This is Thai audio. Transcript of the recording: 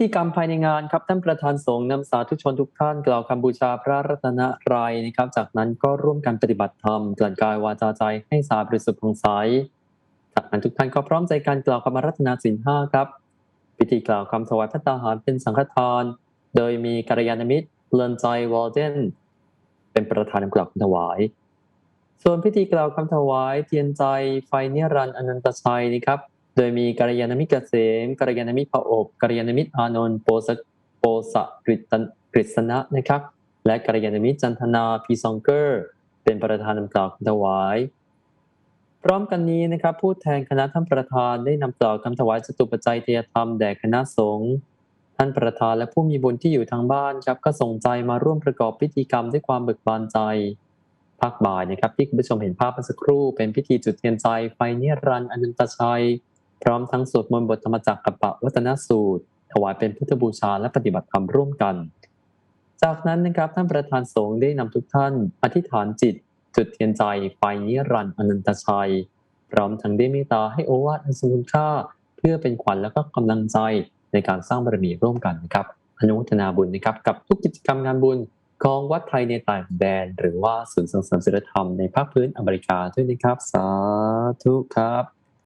ธีกรรมภายในงานครับท่านประธานสงฆ์นำสาธุชนทุกท่านกล่าวคำบูชาพระรัตนรัยนะครับ จากนั้นก็ร่วมกันปฏิบัติธรรมกลั่นกายวาจาใจให้สาบริสุทธิ์ผ่องใสจากนั้นทุกท่านก็พร้อมใจกันกล่าวคำรัตนาสินห้าครับ พิธีกล่าวคำถวายพระตาหารเป็นสังฆทาน โดยมีกัลยาณมิตรเลินใจวอลเดนเป็นประธานกล่าวคำถวาย ส่วนพิธีกล่าวคำถวายเทียนใจไฟเนรันอนันตชัยนะครับ โดยมีกัลยาณมิตรเกษมกัลยาณมิตรพระอบกัลยาณมิตรอานนท์โปสโปสะกฤตนกฤษณะนะครับ และกัลยาณมิตรจันทนาพีซองเกอร์ เป็นประธานนำกล่าวคำถวาย พร้อมกันนี้นะครับ ผู้แทนคณะท่านประธานได้นำกล่าวคำถวายจตุปัจจัยเทยธรรมแด่คณะสงฆ์ท่านประธานและผู้มีบุญที่อยู่ทางบ้านครับก็ส่งใจมาร่วมประกอบพิธีกรรมด้วยความเบิกบานใจภาคบ่ายนะครับที่คุณผู้ชมเห็นภาพเมื่อสักครู่เป็นพิธีจุดเทียนใจไฟเนรันอนันตชัย พร้อมทั้งสวดมนต์บทธรรมจักรกับปะวัตนสูตร ถวายเป็นพุทธบูชาและปฏิบัติธรรมร่วมกัน จากนั้นนะครับท่านประธานสงฆ์ได้นำทุกท่าน อธิษฐานจิต จุดเทียนใจไฟนิรันดร์อนันตชัย พร้อมทั้งได้เมตตาให้โอวาทอันทรงคุณค่า เพื่อเป็นขวัญและก็กำลังใจในการสร้างบารมีร่วมกันนะครับอนุทนาบุญนะครับกับทุกกิจกรรมงานบุญของวัดไทยในต่างแดน หรือว่าศูนย์ส่งเสริมศิลธรรมในภาคพื้นอเมริกาด้วยนะครับ สาธุครับ